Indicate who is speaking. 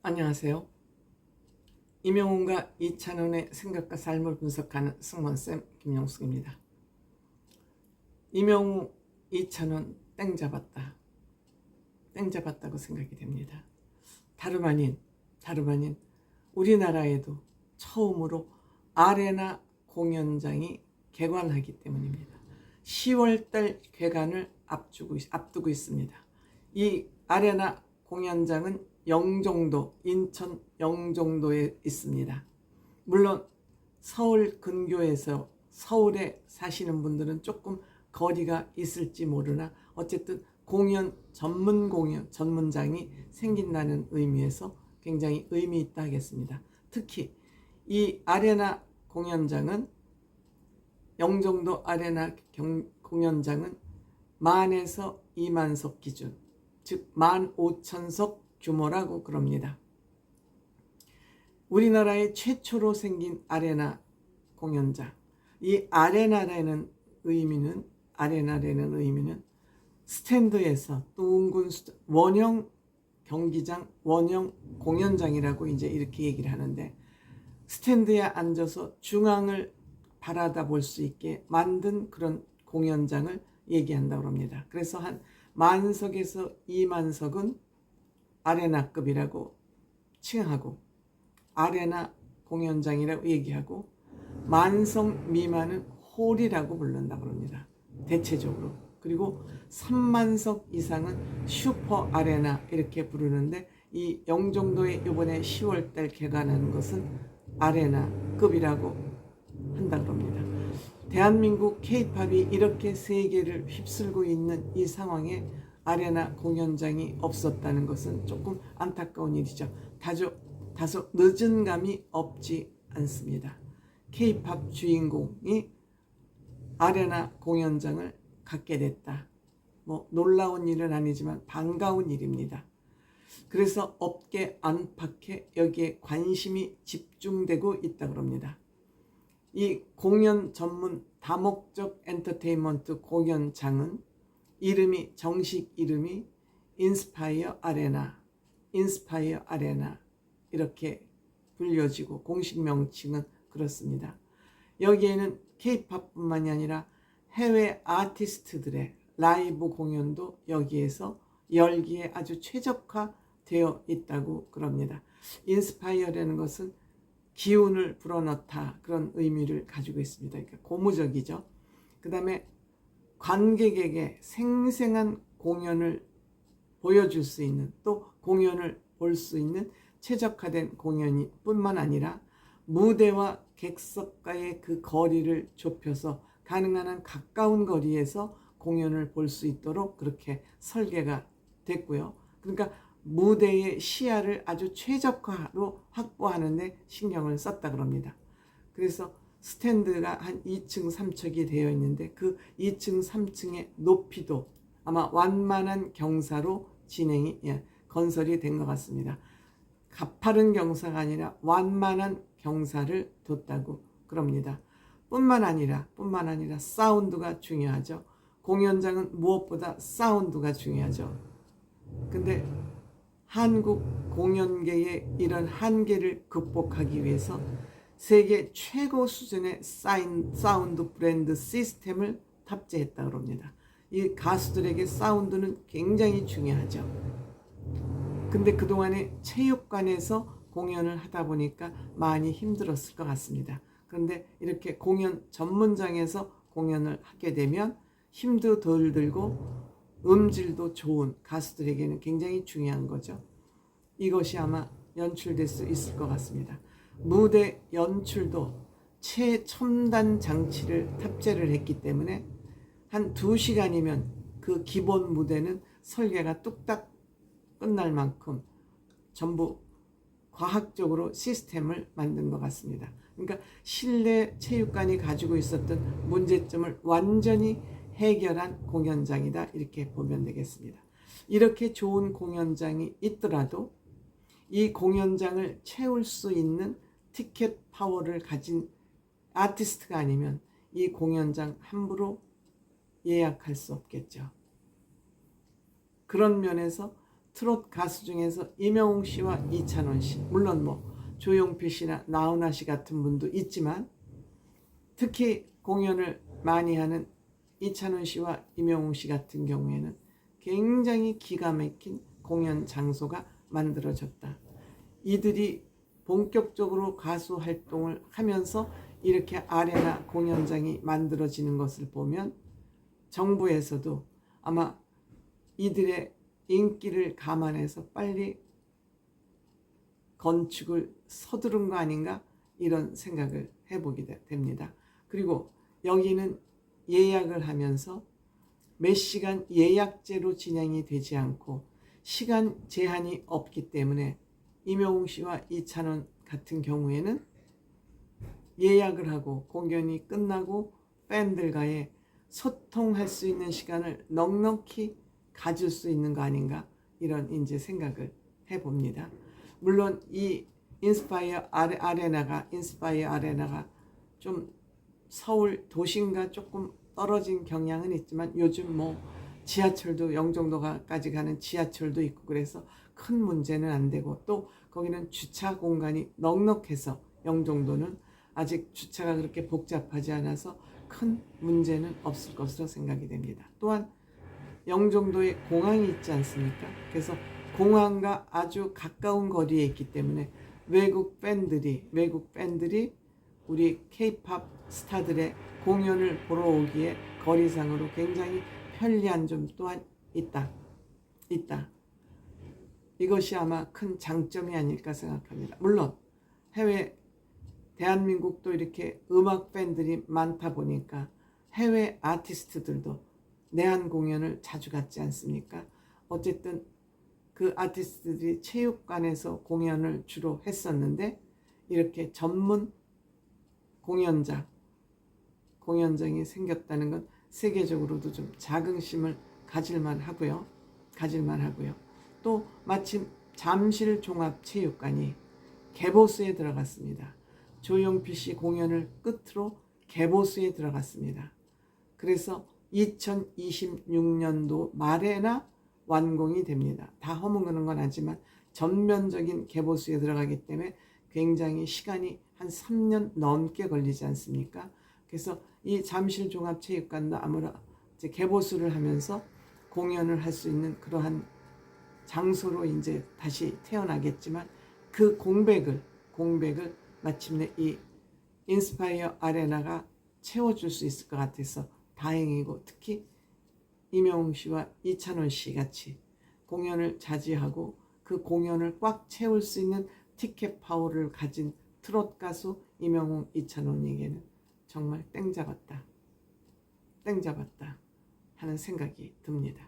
Speaker 1: 안녕하세요. 이명훈과 이찬원의 생각과 삶을 분석하는 승무원쌤 김영숙입니다. 이명우, 이찬원 땡 잡았다. 땡 잡았다고 생각이 됩니다. 다름 아닌, 다름 아닌 우리나라에도 처음으로 아레나 공연장이 개관하기 때문입니다. 10월달 개관을 앞두고, 앞두고 있습니다. 이 아레나 공연장은 영종도, 인천 영종도에 있습니다. 물론 서울 근교에서 서울에 사시는 분들은 조금 거리가 있을지 모르나 어쨌든 공연 전문 공연 전문장이 생긴다는 의미에서 굉장히 의미 있다 하겠습니다. 특히 이 아레나 공연장은 영종도 아레나 경, 공연장은 만에서 2만석 기준, 즉 15,000석 규모라고 그럽니다. 우리나라의 최초로 생긴 아레나 공연장. 이 아레나라는 의미는 아레나라는 의미는 스탠드에서 둥근 원형 경기장, 원형 공연장이라고 이제 이렇게 얘기를 하는데 스탠드에 앉아서 중앙을 바라다 볼 수 있게 만든 그런 공연장을 얘기한다고 합니다. 그래서 한 만석에서 2만석은 아레나급이라고 칭하고 아레나 공연장이라고 얘기하고 만석 미만은 홀이라고 부른다고 합니다. 대체적으로. 그리고 3만석 이상은 슈퍼 아레나 이렇게 부르는데 이 영종도에 이번에 10월 달 개관하는 것은 아레나급이라고 한다고 합니다. 대한민국 케이팝이 이렇게 세계를 휩쓸고 있는 이 상황에 아레나 공연장이 없었다는 것은 조금 안타까운 일이죠. 다소, 다소 늦은 감이 없지 않습니다. 케이팝 주인공이 아레나 공연장을 갖게 됐다. 뭐 놀라운 일은 아니지만 반가운 일입니다. 그래서 업계 안팎에 여기에 관심이 집중되고 있다고 합니다. 이 공연 전문 다목적 엔터테인먼트 공연장은 이름이 정식 이름이 인스파이어 아레나, 인스파이어 아레나 이렇게 불려지고 공식 명칭은 그렇습니다. 여기에는 케이팝뿐만이 아니라 해외 아티스트들의 라이브 공연도 여기에서 열기에 아주 최적화되어 있다고 그럽니다. 인스파이어라는 것은 기운을 불어넣다 그런 의미를 가지고 있습니다. 그러니까 고무적이죠. 그 다음에 관객에게 생생한 공연을 보여줄 수 있는 또 공연을 볼 수 있는 최적화된 공연이 뿐만 아니라 무대와 객석과의 그 거리를 좁혀서 가능한 한 가까운 거리에서 공연을 볼 수 있도록 그렇게 설계가 됐고요. 그러니까 무대의 시야를 아주 최적화로 확보하는데 신경을 썼다 그럽니다. 그래서 스탠드가 한 2층, 3층이 되어 있는데 그 2층, 3층의 높이도 아마 완만한 경사로 진행이 예, 건설이 된 것 같습니다. 가파른 경사가 아니라 완만한 경사를 뒀다고 그럽니다. 뿐만 아니라 뿐만 아니라 사운드가 중요하죠. 공연장은 무엇보다 사운드가 중요하죠. 근데 한국 공연계의 이런 한계를 극복하기 위해서 세계 최고 수준의 사인, 사운드 브랜드 시스템을 탑재했다고 합니다. 이 가수들에게 사운드는 굉장히 중요하죠. 근데 그동안에 체육관에서 공연을 하다 보니까 많이 힘들었을 것 같습니다. 그런데 이렇게 공연 전문장에서 공연을 하게 되면 힘도 덜 들고 음질도 좋은 가수들에게는 굉장히 중요한 거죠. 이것이 아마 연출될 수 있을 것 같습니다. 무대 연출도 최첨단 장치를 탑재를 했기 때문에 한 2시간이면 그 기본 무대는 설계가 뚝딱 끝날 만큼 전부 과학적으로 시스템을 만든 것 같습니다. 그러니까 실내 체육관이 가지고 있었던 문제점을 완전히 해결한 공연장이다 이렇게 보면 되겠습니다. 이렇게 좋은 공연장이 있더라도 이 공연장을 채울 수 있는 티켓 파워를 가진 아티스트가 아니면 이 공연장 함부로 예약할 수 없겠죠. 그런 면에서 트롯 가수 중에서 이명웅 씨와 이찬원 씨, 물론 뭐 조용필 씨나 나훈아 씨 같은 분도 있지만 특히 공연을 많이 하는 이찬원 씨와 이명웅 씨 같은 경우에는 굉장히 기가 막힌 공연 장소가 만들어졌다. 이들이 본격적으로 가수 활동을 하면서 이렇게 아레나 공연장이 만들어지는 것을 보면 정부에서도 아마 이들의 인기를 감안해서 빨리 건축을 서두른 거 아닌가 이런 생각을 해보게 되- 됩니다. 그리고 여기는 예약을 하면서 몇 시간 예약제로 진행이 되지 않고 시간 제한이 없기 때문에 이명웅 씨와 이찬원 같은 경우에는 예약을 하고 공연이 끝나고 팬들과의 소통할 수 있는 시간을 넉넉히 가질 수 있는 거 아닌가 이런 이제 생각을 해봅니다. 물론 이 인스파이어 아레, 아레나가 인스파이어 아레나가 좀 서울 도심과 조금 떨어진 경향은 있지만 요즘 뭐 지하철도 영종도까지 가는 지하철도 있고 그래서 큰 문제는 안 되고 또 거기는 주차 공간이 넉넉해서 영종도는 아직 주차가 그렇게 복잡하지 않아서 큰 문제는 없을 것으로 생각이 됩니다. 또한 영종도에 공항이 있지 않습니까? 그래서 공항과 아주 가까운 거리에 있기 때문에 외국 팬들이 외국 팬들이 우리 케이팝 스타들의 공연을 보러 오기에 거리상으로 굉장히 편리한 점 또한 있다. 있다. 이것이 아마 큰 장점이 아닐까 생각합니다. 물론 해외 대한민국도 이렇게 음악 팬들이 많다 보니까 해외 아티스트들도 내한 공연을 자주 갔지 않습니까? 어쨌든 그 아티스트들이 체육관에서 공연을 주로 했었는데 이렇게 전문 공연장 공연장이 생겼다는 건 세계적으로도 좀 자긍심을 가질만 하고요. 가질만 하고요. 또 마침 잠실 종합체육관이 개보수에 들어갔습니다. 조용필 씨 공연을 끝으로 개보수에 들어갔습니다. 그래서 2026년도 말에나 완공이 됩니다. 다 허문그는 건 아니지만 전면적인 개보수에 들어가기 때문에 굉장히 시간이 한 3년 넘게 걸리지 않습니까? 그래서 이 잠실 종합체육관도 아무런 이제 개보수를 하면서 공연을 할 수 있는 그러한 장소로 이제 다시 태어나겠지만 그 공백을 공백을 마침내 이 인스파이어 아레나가 채워줄 수 있을 것 같아서 다행이고 특히 이명웅 씨와 이찬원 씨 같이 공연을 자제하고 그 공연을 꽉 채울 수 있는 티켓 파워를 가진 트롯 가수 이명웅 이찬원에게는 정말 땡 잡았다. 땡 잡았다 하는 생각이 듭니다.